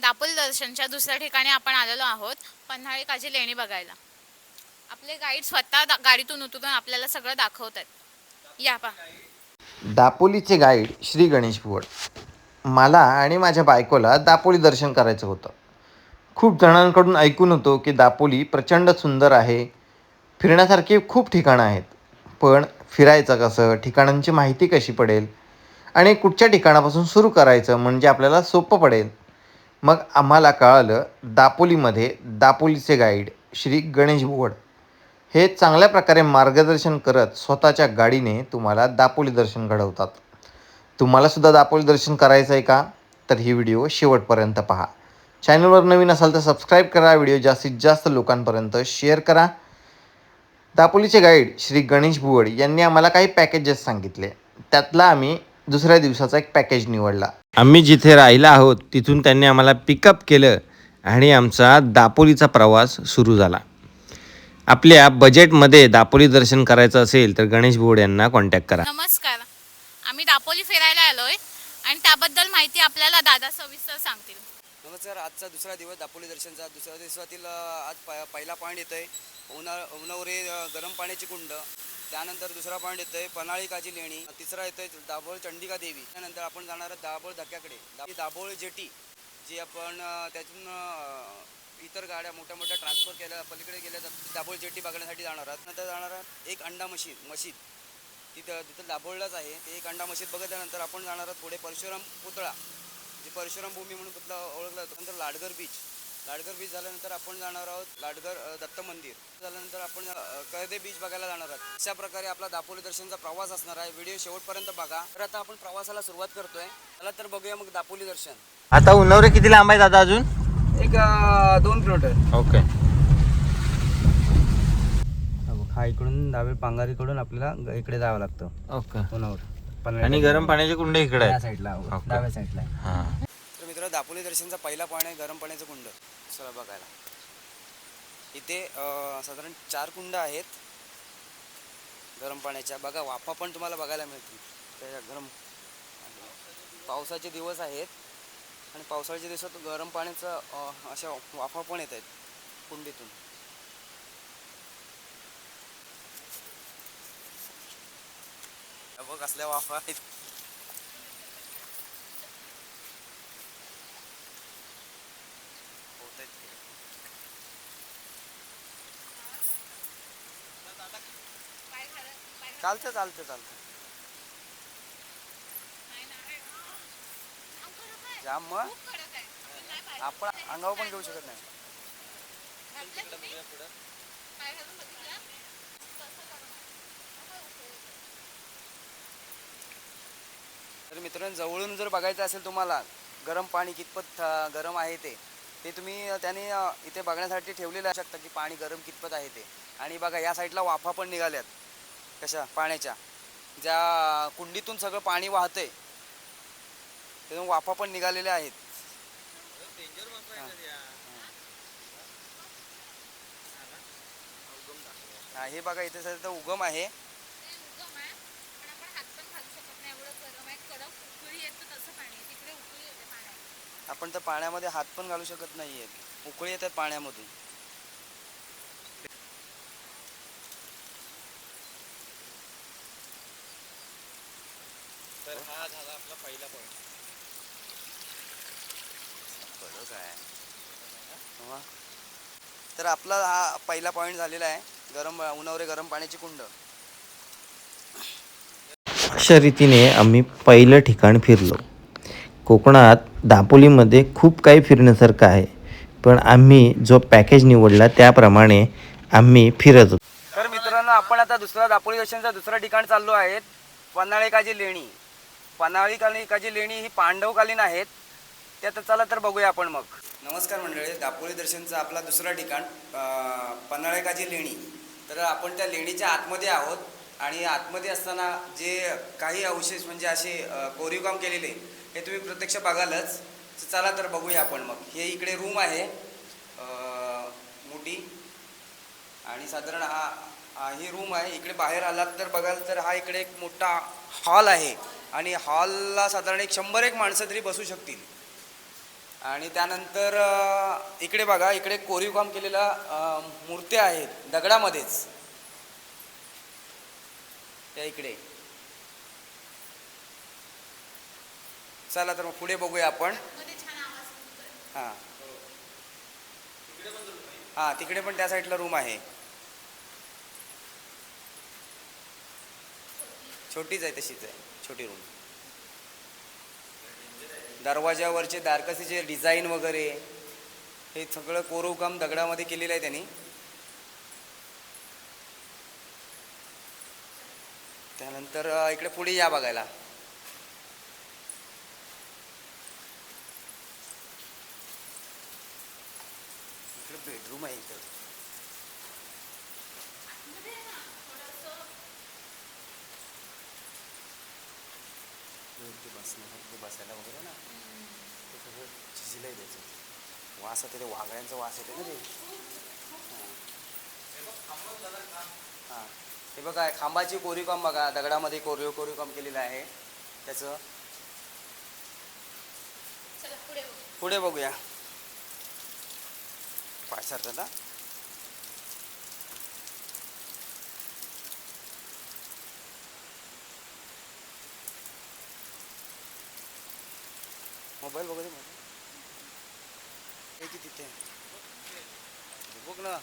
दापोली दर्शनच्या दुसऱ्या ठिकाणी आपण आलेलो आहोत पन्हाळी काजी लेणी बघायला. आपले गाईड स्वतः दा- गाडीतून उतरून आपल्याला सगळं दाखवत आहेत या पा दापोलीचे गाईड श्री गणेश भुवड. मला आणि माझ्या बायकोला दापोली दर्शन करायचं होतं. खूप जणांकडून ऐकून होतो की दापोली प्रचंड सुंदर आहे. फिरण्यासारखी खूप ठिकाणं आहेत. पण फिरायचं कसं ठिकाणांची माहिती कशी पडेल? आणि कुठच्या ठिकाणापासून सुरू करायचं म्हणजे आपल्याला सोपं पडेल. मग आम्हाला कळालं दापोलीमध्ये दापोलीचे गाईड श्री गणेश भुवड. हे चांगल्या प्रकारे मार्गदर्शन करत स्वतःच्या गाडीने तुम्हाला दापोली दर्शन घडवतात. तुम्हालासुद्धा दापोली दर्शन करायचं आहे का? तर ही व्हिडिओ शेवटपर्यंत पहा. चॅनलवर नवीन असाल तर सबस्क्राईब करा व्हिडिओ जास्तीत जास्त लोकांपर्यंत शेअर करा. दापोलीचे गाईड श्री गणेश भुवड यांनी आम्हाला काही पॅकेजेस सांगितले. त्यातला आम्ही दुसऱ्या दिवसाचा एक पॅकेज निवडला. आम्ही जिथे राहिला आहोत तिथून त्यांनी आम्हाला पिकअप केलं आणि आमचा दापोलीचा प्रवास सुरू झाला. आपल्या बजेटमध्ये दापोली दर्शन करायचं असेल तर गणेश बोर्ड यांना कॉन्टॅक्ट करा. नमस्कार. आम्ही दापोली फिरायला आलोय आणि त्याबद्दल माहिती आपल्याला दादा सविस्तर सांगतील. नमस्कार. आजचा दुसरा दिवस दापोली दर्शनचा दुसऱ्या दिवसातील अ, आज प पहिला पॉईंट येतो आहे उन्हा उन्हावरे अ, गरम पाण्याची कुंड. त्यानंतर दुसरा पॉईंट येतो आहे पन्हाळी काजी लेणी. तिसरा येतोय दाभोळ चंडिका देवी त्यानंतर आपण जाणार आहोत दाभोळ धक्क्याकडे. दाभोळ जेटी जी आपण त्यातून इतर गाड्या मोठ्या मोठ्या ट्रान्सफर केल्या पलीकडे गेल्या तर दाभोळ जेटी बघण्यासाठी जाणार आहात. नंतर जाणार आहात एक अंडा मशीद मशीद. तिथं तिथं दाभोळलाच आहे. ते एक अंडा मशीद बघितल्यानंतर आपण जाणार आहोत पुढे परशुराम पुतळा. जे परशुराम भूमी म्हणून पुतळा ओळखला जातो नंतर लाडगर बीच लाडगर बीच झाल्यानंतर आपण जाणार आहोत लाडगर दत्त मंदिर. झाल्यानंतर आपण कळदे बीच बघायला जाणार आहोत. अशा प्रकारे आपला दापोली दर्शनचा प्रवास असणार आहे. व्हिडिओ शेवटपर्यंत बघा. तर आता आपण प्रवासाला सुरुवात करतोय. चला तर बघूया मग दापोली दर्शन. आता उन्हावरे किती लांब आहे दादा अजून? एक दोन किलोमीटर. ओके. हा इकडून डावे पांगारीकडून आपल्याला इकडे जावं लागतं. ओके. उन्हावर. आणि गरम पाण्याचे कुंड इकडे साईडला. डाव्या साईडला हां. मित्र दापोली दर्शनचा पहिला पॉईंट आहे गरम पाण्याचं कुंड. चला बघायला. इथे साधारण चार कुंड आहेत. गरम पाण्याच्या. बघा वाफा पण तुम्हाला बघायला मिळतील. त्या गरम पावसाचे दिवस आहेत. आणि पावसाळ्याच्या दिवसात गरम पाण्याचं अशा वाफा पण येत आहेत कुंडीतून. बघ असल्या वाफा आहेत होत आहेत चालतं चालतं चालतं. जाम मग? आपण अंगावर पण घेऊ शकत नाही. तर मित्रांनो जवळून जर बघायचं असेल तुम्हाला गरम पाणी कितपत गरम आहे ते ते तुम्ही त्याने इथे बघण्यासाठी ठेवलेलं असू शकता की पाणी गरम कितपत आहे ते. आणि बघा या साईडला वाफा पण निघाल्यात. कशा? पाण्याच्या. ज्या कुंडीतून सगळं पाणी वाहतंय त्यातून वाफा पण निघालेल्या आहेत. हा, हे बघा इथे सध्या उगम आहे. आपण तर पाण्यामध्ये हात पण घालू शकत नाहीये उकळी येतात पाण्यामधून तर हा झाला आपला पहिला पॉईंट काय वा. तर आपला हा पहिला पॉईंट झालेला आहे गरम उन्हावरे गरम पाण्याची कुंड. अशा रीतीने आम्ही पहिलं ठिकाण फिरलो. कोकणात दापोलीमध्ये खूप काही फिरण्यासारखं आहे पण आम्ही जो पॅकेज निवडला त्याप्रमाणे आम्ही फिरत होतो. तर मित्रांनो आपण आता दुसरा दापोली दर्शनचा दुसरा ठिकाण चाललो आहेत पन्हाळेकाची लेणी. पन्हाळीकाची लेणी ही पांडवकालीन आहेत. ते आता चला तर बघूया आपण मग. नमस्कार मंडळी दापोली दर्शनचं आपला दुसरा ठिकाण पन्हाळेकाची लेणी. तर आपण त्या लेणीच्या आतमध्ये आहोत आणि आतमध्ये असताना जे काही अवशेष म्हणजे असे कोरीव काम केलेले हे तुम्ही प्रत्यक्ष बघालच. तर चला तर बघूया आपण मग. हे इकडे रूम आहे मोठी. आणि साधारण हा ही रूम आहे. इकडे बाहेर आलात तर बघाल तर हा इकडे एक मोठा हॉल आहे. आणि हॉलला साधारण एक शंभर एक माणसं तरी बसू शकतील. आणि त्यानंतर इकडे बघा इकडे कोरीव काम केलेल्या मूर्त्या आहेत दगडामध्येच. त्या इकडे. चला तर मग पुढे बघूया आपण. हां. हां तिकडे पण त्या साईडला रूम आहे. छोटीच आहे तशीच आहे छोटी रूम. दरवाजावरचे दारकसीचे डिझाईन वगैरे हे सगळं कोरीव काम दगडामध्ये केलेलं आहे त्यांनी. त्यानंतर इकडे पुढे या बघायला. इकडे बेडरूम आहे इकडे बसण्यासाठी बसायला वगैरे. आहे त्याचं वास येते ते वाघळ्यांचा वास येते ना ते हां. हां बघा खांबाची कोरीव काम बघा. दगडामध्ये कोरीव कोरीव काम केलेलं आहे. त्याचं पुढे बघू. पुढे बघूया. सरतात हा मोबाईल बघू दे माझा की तिथे बघ ना.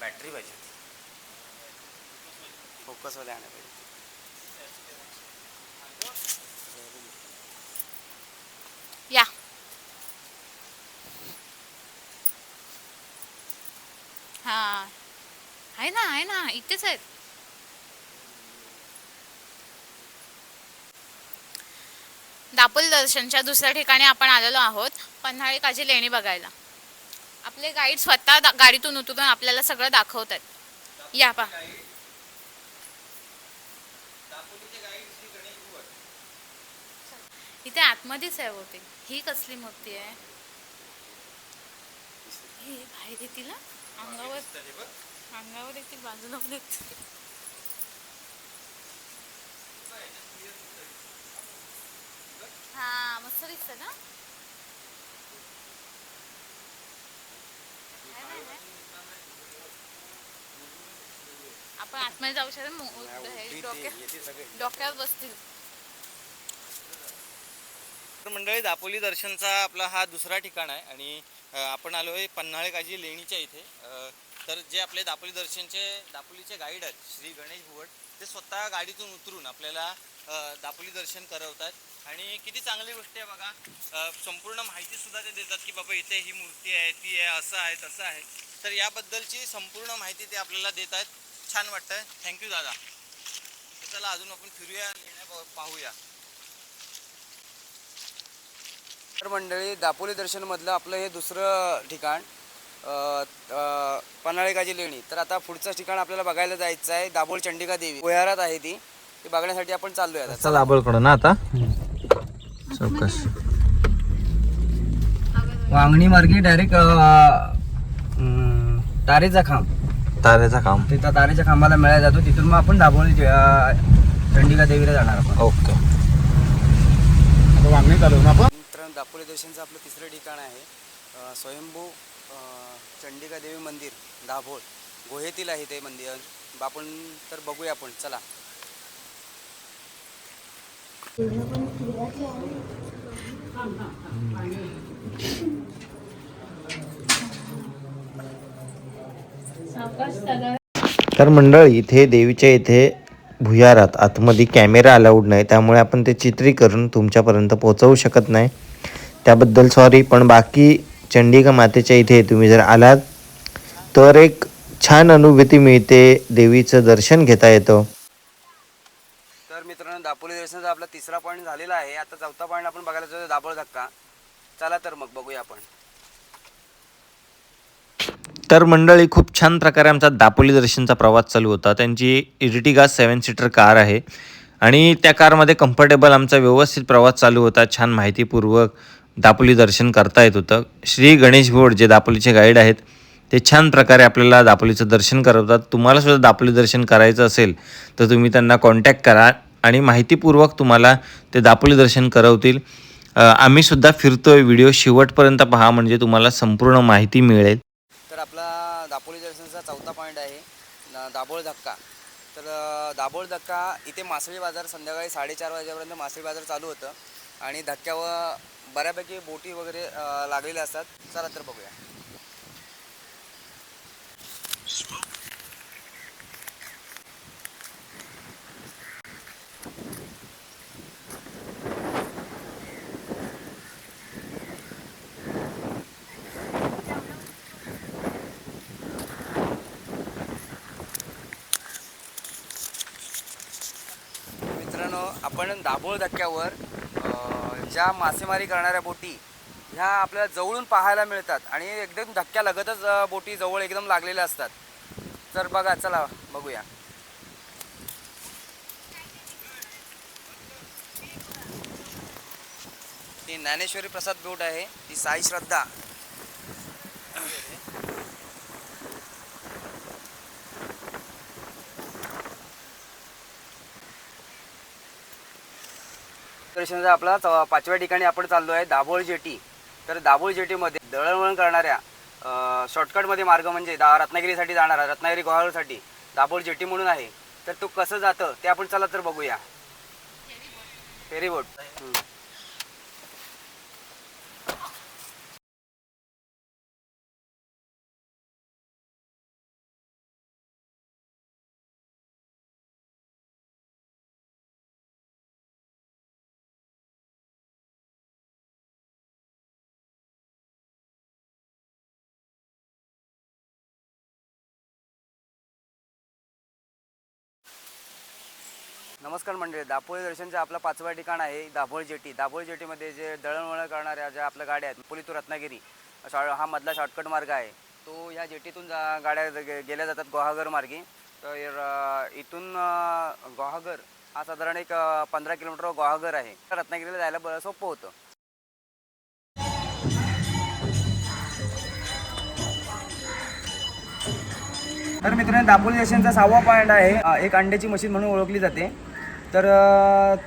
बॅटरी पाहिजे फोकसवाले आणा पाहिजे या. हा. आहे ना आहे ना इथेच आहेत. दापोल दर्शनच्या दुसऱ्या ठिकाणी आपण आलेलो आहोत पन्हाळी काजी लेणी बघायला. आपले गाईड स्वतः गाडीतून उतरून आपल्याला सगळं दाखवतात या पा. इथे आतमध्येच आहे होती ही कसली मूर्ती आहे? हे बाहेर येतील अंगावर. अंगावर येतील बाजूला येतील. हा मस्त दिसत ना? आपण आतमध्ये जाऊ शकतो हे येते डोक्यावर बसतील. तर मंडळी दापोली दर्शनचा आपला हा दुसरा ठिकाण आहे आणि आपण आलो आहे पन्हाळे काजी लेणीच्या इथे. तर जे आपले दापोली दर्शनचे दापोलीचे गाईड आहेत श्री गणेश भुवट ते स्वतः गाडीतून उतरून आपल्याला दापोली दर्शन करवतात. आणि किती चांगली गोष्ट आहे बघा संपूर्ण माहितीसुद्धा ते देतात की बाबा इथे ही मूर्ती आहे ती आहे असं आहे तसं आहे. तर याबद्दलची संपूर्ण माहिती ते आपल्याला देत आहेत छान वाटतं थँक्यू दादा. चला अजून आपण फिरूया लेण्या पा पाहूया. तर मंडळी दापोली दर्शनमधलं आपलं हे दुसरं ठिकाण पन्हाळेकाची लेणी. तर आता पुढचं ठिकाण आपल्याला बघायला जायचं आहे दाभोळ चंडिका देवी. भुयारात आहे ती. ती बघण्यासाठी आपण चाललोय आता. चला दाबोलकडं ना आता? चौकस वांगणी मार्गे डायरेक्ट तारेचा खांब. तारेचा काम तिथं तारेच्या खांबाला मिळायला जातो. तिथून मग आपण दाभोळी चंडिका देवीला जाणार आपण. ओके. मित्रांनो दापोली दर्शनचं आपलं तिसरं ठिकाण आहे. स्वयंभू चंडिका देवी मंदिर दाभोळ. गोहेतील आहे ते मंदिर. आपण तर बघूया आपण. चला. तर मंडळ इथे देवीच्या इथे भुयारात आतमध्ये कॅमेरा अलाउड नाही. त्यामुळे आपण ते चित्रीकरण तुमच्यापर्यंत पोहोचवू शकत नाही. त्याबद्दल सॉरी पण बाकी चंडिका मातेच्या इथे तुम्ही जर आलात तर एक छान अनुभूती मिळते देवीचं दर्शन घेता येतं. तर मित्रांनो दापोली दर्शनाचा आपला तिसरा पॉईंट झालेला आहे. आता चौथा पॉईंट आपण बघायला जातो दाभोळ धक्का. चला तर मग बघूया आपण. तर मंडळी खूप छान प्रकारे आमचा दापोली दर्शनचा प्रवास चालू होता. त्यांची इरिटिगा सेवन सीटर कार आहे. आणि त्या कारमध्ये कम्फर्टेबल आमचा व्यवस्थित प्रवास चालू होता. छान माहितीपूर्वक दापोली दर्शन करता येत होतं. श्री गणेश भोड जे दापोलीचे गाईड आहेत ते छान प्रकारे आपल्याला दापोलीचं दर्शन करवतात. तुम्हाला सुद्धा दापोली दर्शन करायचं असेल तर तुम्ही त्यांना कॉन्टॅक्ट करा आणि माहितीपूर्वक तुम्हाला ते दापोली दर्शन करवतील. अ, आम्हीसुद्धा फिरतोय. व्हिडिओ शेवटपर्यंत पहा म्हणजे तुम्हाला संपूर्ण माहिती मिळेल. तर आपला दापोली दर्शनचा चौथा पॉईंट आहे दाभोळ धक्का. तर दाभोळ धक्का इथे मासळी बाजार संध्याकाळी साडेचार वाजेपर्यंत मासळी बाजार चालू होतं. आणि धक्क्यावर बऱ्यापैकी बोटी वगैरे लागलेल्या असतात. चला तर बघूया. मित्रांनो आपण दाभोळ धक्क्यावर ज्या मासेमारी करणाऱ्या बोटी ह्या आपल्याला जवळून पाहायला मिळतात आणि एकदम धक्क्या लगतच बोटी जवळ एकदम लागलेल्या असतात. तर बघा चला बघूया. ही ज्ञानेश्वरी प्रसाद बोट आहे ती साई श्रद्धा. दर्शनाचा आपला पाचव्या ठिकाणी आपण चाललो आहे दाभोळ जेटी. तर दाभोळ जेटीमध्ये दळणवळण करणाऱ्या शॉर्टकटमध्ये मार्ग म्हणजे दा रत्नागिरीसाठी जाणारा रत्नागिरी गोहाळसाठी दाभोळ जेटी म्हणून आहे. तर तो कसं जातं ते आपण चला तर बघूया. फेरी नमस्कार मंडळी दापोळी दर्शनचं आपला पाचवा ठिकाण आहे दाभोळ जेटी. दाभोळ जेटीमध्ये जे दळणवळण करणाऱ्या ज्या आपल्या गाड्या आहेत पुली टू रत्नागिरी शॉ हा मधला शॉर्टकट मार्ग आहे. तो ह्या जेटीतून जा गाड्या गे- गेल्या जातात गुहागर मार्गे. तर इथून गोहागर गुहागर हा साधारण एक पंधरा किलोमीटर गोहागर आहे. रत्नागिरीला जायला सोपं होतं. तर मित्रांनो दापोली स्टेशनचा सहावा पॉईंट आहे. एक अंड्याची मशीन म्हणून ओळखली जाते. तर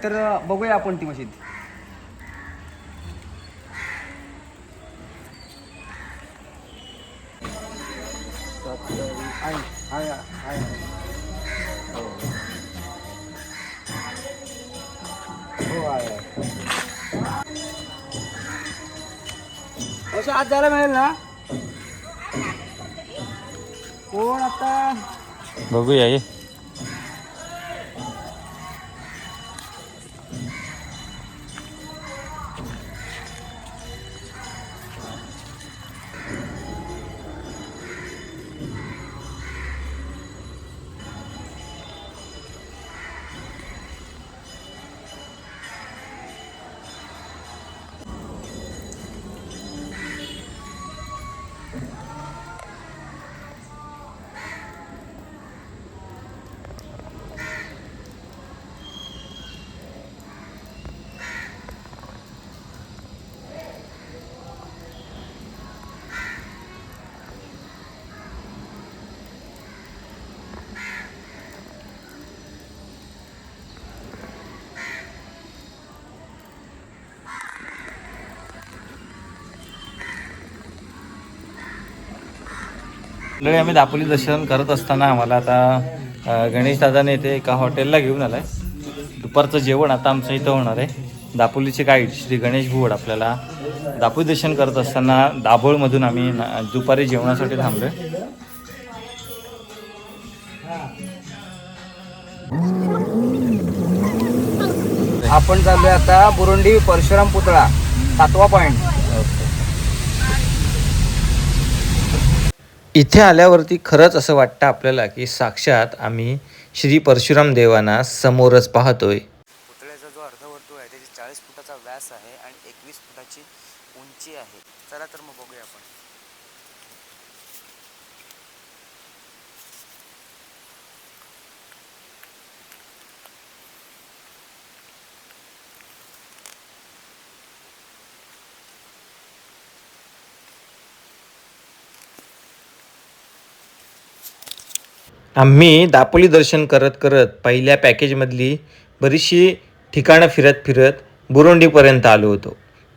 तर बघूया आपण ती मशीन. आज जायला मिळेल ना? कोण आता? बघूया हे मंडळी आम्ही दापोली दर्शन करत असताना आम्हाला आता गणेश दादाने इथे एका हॉटेलला घेऊन आलाय. दुपारचं जेवण आता आमचं इथं होणार आहे. दापोलीचे गाईड श्री गणेश भुवड आपल्याला दापोली दर्शन करत असताना दाभोळमधून आम्ही ना- दुपारी जेवणासाठी थांबलोय. आपण चाललोय आता बुरुंडी परशुराम पुतळा सातवा पॉईंट इथे आल्यावरती खरंच असं वाटतं आपल्याला की साक्षात आम्ही श्री परशुराम देवांना समोरच पाहतोय. पुतळ्याचा जो अर्धवर्तुळ आहे त्याची चाळीस फुटाचा व्यास आहे आणि एकवीस फुटाची उंची आहे. चला तर मग बघूया आपण आम्ही दापोली दर्शन करत करत पहिल्या पॅकेजमधली बरीचशी ठिकाणं फिरत फिरत बुरुंडीपर्यंत आलो होतो.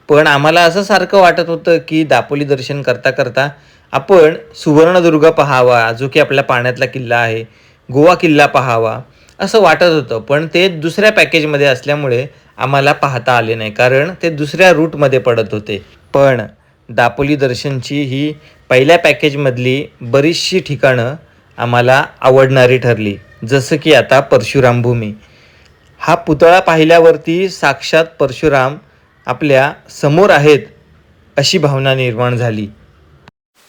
पण आम्हाला असं सारखं वाटत होतं की दापोली दर्शन करता करता आपण सुवर्णदुर्ग पहावा जो की आपल्या पाण्यातला किल्ला आहे गोवा किल्ला पहावा असं वाटत होतं. पण ते दुसऱ्या पॅकेजमध्ये असल्यामुळे आम्हाला पाहता आले नाही कारण ते दुसऱ्या रूटमध्ये पडत होते. पण दापोली दर्शनची ही पहिल्या पॅकेजमधली बरीचशी ठिकाणं आम्हाला आवडणारी ठरली. जसं की आता परशुराम भूमी. हा पुतळा पाहिल्यावरती साक्षात परशुराम आपल्यासमोर आहेत अशी भावना निर्माण झाली.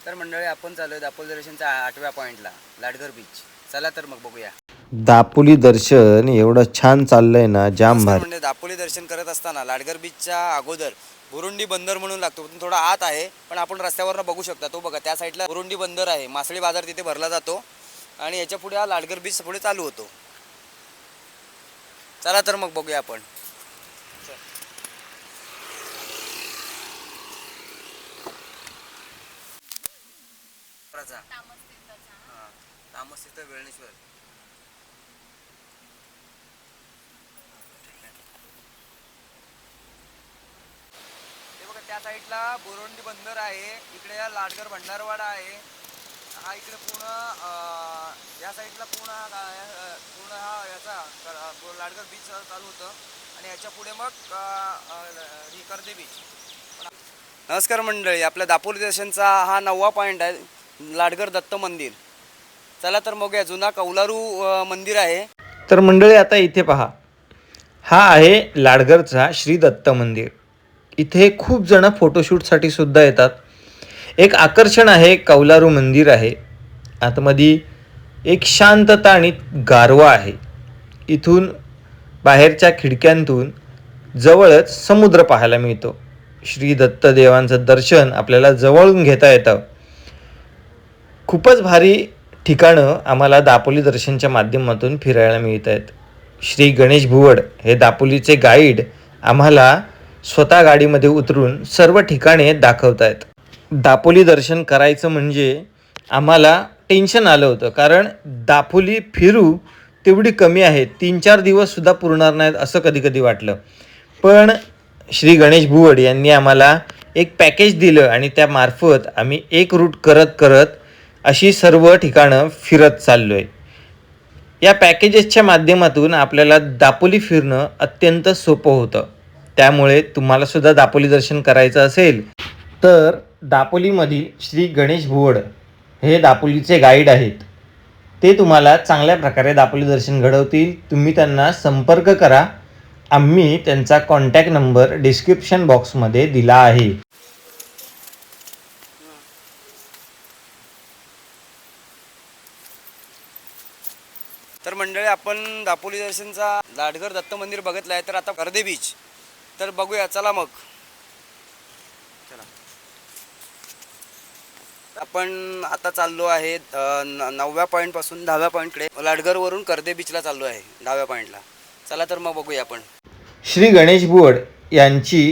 तर मंडळी आपण चालू आहे दापोली दर्शनच्या आठव्या पॉईंटला लाडघर बीच चला तर मग बघूया. दापोली दर्शन एवढं छान चाललंय ना जाम भारी. म्हणजे दापोली दर्शन करत असताना लाडघर बीचच्या अगोदर बुरुंडी बंदर म्हणून लागतो पण थोडा आत आहे पण आपण रस्त्यावरनं बघू शकता तो बघा त्या साईडला बुरुंडी बंदर आहे. मासळी बाजार तिथे भरला जातो. आणि याच्यापुढे हा लाडघर बीच पुढे चालू होतो. चला तर मग बघूया आपण. हां तामस तिथं वेळणेश्वर बघा त्या साईडला बोरोंडी बंदर आहे. इकडे लाडगर भंडारवाडा आहे. हा इकडे पूर्ण या साईडला पूर्ण हा पूर्ण हा याचा लाडगर बीच चालू होतं. आणि याच्यापुढे मग अं, अं, ही कर्दे बीच नमस्कार मंडळी आपल्या दापोली दर्शनचा हा नववा पॉईंट आहे लाडगर दत्त मंदिर. चला तर बघूया जुना कौलारू मंदिर आहे. तर मंडळी आता इथे पहा. हा आहे लाडगरचा श्री दत्त मंदिर. इथे खूप जण फोटोशूटसाठी सुद्धा येतात. एक आकर्षण आहे कौलारू मंदिर आहे. आतमध्ये एक शांतता आणि गारवा आहे. इथून बाहेरच्या खिडक्यांतून जवळच समुद्र पाहायला मिळतो. श्री दत्तदेवांचं दर्शन आपल्याला जवळून घेता येतं. खूपच भारी ठिकाणं आम्हाला दापोली दर्शनच्या माध्यमातून फिरायला मिळत आहेत श्री गणेश भुवड हे दापोलीचे गाईड आम्हाला स्वतः गाडीमध्ये उतरून सर्व ठिकाणे दाखवत आहेत दापोली दर्शन करायचं म्हणजे आम्हाला टेन्शन आलं होतं. कारण दापोली फिरू तेवढी कमी आहे तीन चार दिवससुद्धा पुरणार नाहीत असं कधी कधी वाटलं. पण श्री गणेश भुवड यांनी आम्हाला एक पॅकेज दिलं आणि त्यामार्फत आम्ही एक रूट करत करत अशी सर्व ठिकाणं फिरत चाललो आहे या पॅकेजेसच्या माध्यमातून आपल्याला दापोली फिरणं अत्यंत सोपं होतं. त्यामुळे तुम्हालासुद्धा दापोली दर्शन करायचं असेल तर दापोलीमधील श्री गणेश भुवड हे दापोलीचे गाईड आहेत. ते तुम्हाला चांगल्या प्रकारे दापोली दर्शन घडवतील. तुम्ही त्यांना संपर्क करा. आम्ही त्यांचा कॉन्टॅक्ट नंबर डिस्क्रिप्शन बॉक्समध्ये दिला आहे. तर मंडळी आपण दापोली दर्शनचा लाडघर दत्त मंदिर बघितलं आहे तर आता कर्दे बीच तर बघूया. चला मग चला आपण आता चाललो आहे नवव्या पॉईंटपासून दहाव्या पॉईंटकडे लाडघरवरून कर्दे बीचला चाललो आहे दहाव्या पॉईंटला चला तर मग बघूया आपण. श्री गणेश बुवड यांची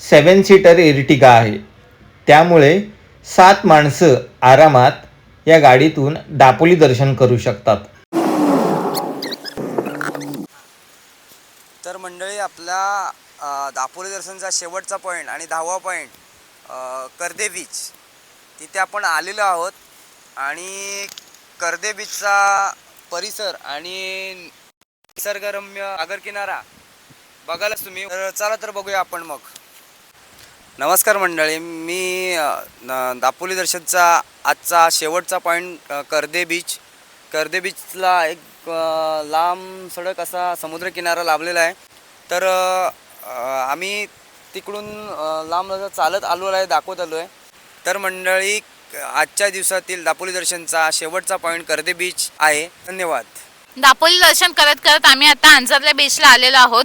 सेवन सीटर एर्टिगा आहे. त्यामुळे सात माणसं आरामात या गाडीतून दापोली दर्शन करू शकतात. तर मंडळी आपला दापोली दर्शनचा शेवटचा पॉईंट आणि दहावा पॉईंट कर्दे बीच तिथे आपण आलेलो आहोत. आणि कर्दे बीचचा परिसर आणि निसर्गरम्य आगरकिनारा बघायलाच तुम्ही. तर चला तर बघूया आपण मग. नमस्कार मंडळी मी दापोली दर्शनचा आजचा शेवटचा पॉईंट कर्दे बीच. कर्दे बीचला एक लांब सडक असा समुद्रकिनारा लाभलेला आहे. तर आम्ही तिकडून लांब चालत आलो आहे दाखवत आलो आहे. तर मंडळी आजच्या दिवसातील दापोली दर्शनचा शेवटचा पॉईंट कर्दे बीच आहे. धन्यवाद. दापोली दर्शन करत करत आम्ही आता अंजरल्या बीचला आलेलो आहोत.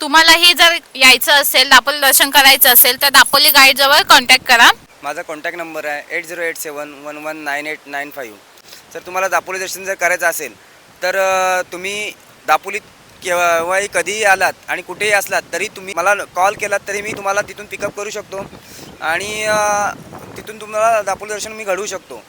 तुम्हालाही जर यायचं असेल दापोली दर्शन करायचं असेल तर दापोली गाईड जवळ कॉन्टॅक्ट करा. माझा कॉन्टॅक्ट नंबर आहे eight zero eight seven one one nine eight nine five जर तुम्हाला दापोली दर्शन जर करायचं असेल तर तुम्ही दापोलीत केव्हाही कधीही आलात आणि कुठेही असलात तरी तुम्ही मला कॉल केलात तरी मी तुम्हाला तिथून पिकअप करू शकतो. आणि तिथून तुम्हाला दापोली दर्शन मी घडवू शकतो.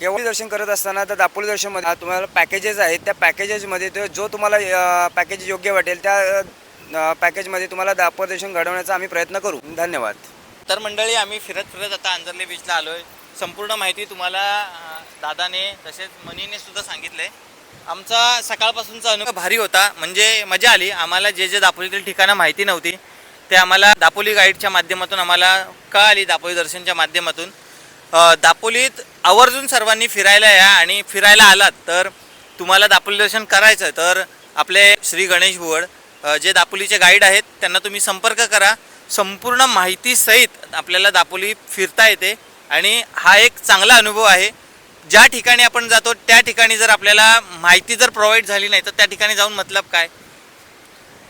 केवळ दर्शन करत असताना तर दापोली दर्शनमध्ये तुम्हाला पॅकेजेस आहेत. त्या पॅकेजेसमध्ये तो जो तुम्हाला पॅकेज योग्य वाटेल त्या पॅकेजमध्ये तुम्हाला दापोली दर्शन घडवण्याचा आम्ही प्रयत्न करू. धन्यवाद. तर मंडळी आम्ही फिरत फिरत आता अंजरले बीचला आलो आहे संपूर्ण माहिती तुम्हाला दादाने तसेच मनीने सुद्धा सांगितलं आहे आमचा सकाळपासूनचा अनुभव भारी होता. म्हणजे मजा आली. आम्हाला जे जे दापोलीतील ठिकाणं माहिती नव्हती ते आम्हाला दापोली गाईडच्या माध्यमातून आम्हाला कळाली दापोली दर्शनच्या माध्यमातून. दापोलीत आवर्जून सर्वांनी फिरायला या आणि फिरायला आलात तर तुम्हाला दापोली दर्शन करायचं तर आपले श्री गणेश भुवड जे दापोलीचे गाईड आहेत त्यांना तुम्ही संपर्क करा. संपूर्ण माहितीसहित आपल्याला दापोली फिरता येते आणि हा एक चांगला अनुभव आहे. ज्या ठिकाणी आपण जातो त्या ठिकाणी जर आपल्याला माहिती जर प्रोव्हाइड झाली नाही तर त्या ठिकाणी जाऊन मतलब काय?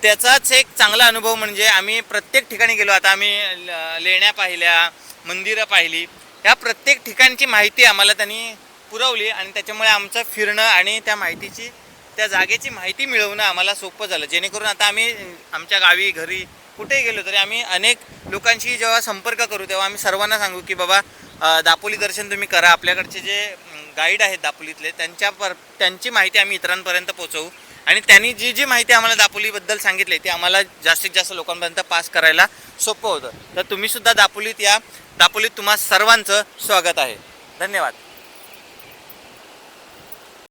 त्याचाच एक चांगला अनुभव म्हणजे आम्ही प्रत्येक ठिकाणी गेलो. आता आम्ही ल- लेण्या पाहिल्या मंदिरं पाहिली. ह्या प्रत्येक ठिकाणची माहिती आम्हाला त्यांनी पुरवली आणि त्याच्यामुळे आमचं फिरणं आणि त्या माहितीची त्या जागेची माहिती मिळवणं आम्हाला सोपं झालं. जेणेकरून आता आम्ही आमच्या गावी घरी कुठेही गेलो तरी आम्ही अनेक लोकांशी जेव्हा संपर्क करू तेव्हा आम्ही सर्वांना सांगू की बाबा दापोली दर्शन तुम्ही करा. आपल्याकडचे जे गाईड आहेत दापोलीतले त्यांच्या पर त्यांची माहिती आम्ही इतरांपर्यंत पोचवू आणि त्यांनी जी जी माहिती आम्हाला दापोलीबद्दल सांगितली ती आम्हाला जास्तीत जास्त लोकांपर्यंत पास करायला सोपं होतं. तर तुम्हीसुद्धा दापोलीत या. दापोलीत तुम्हा सर्वांचं स्वागत आहे. धन्यवाद.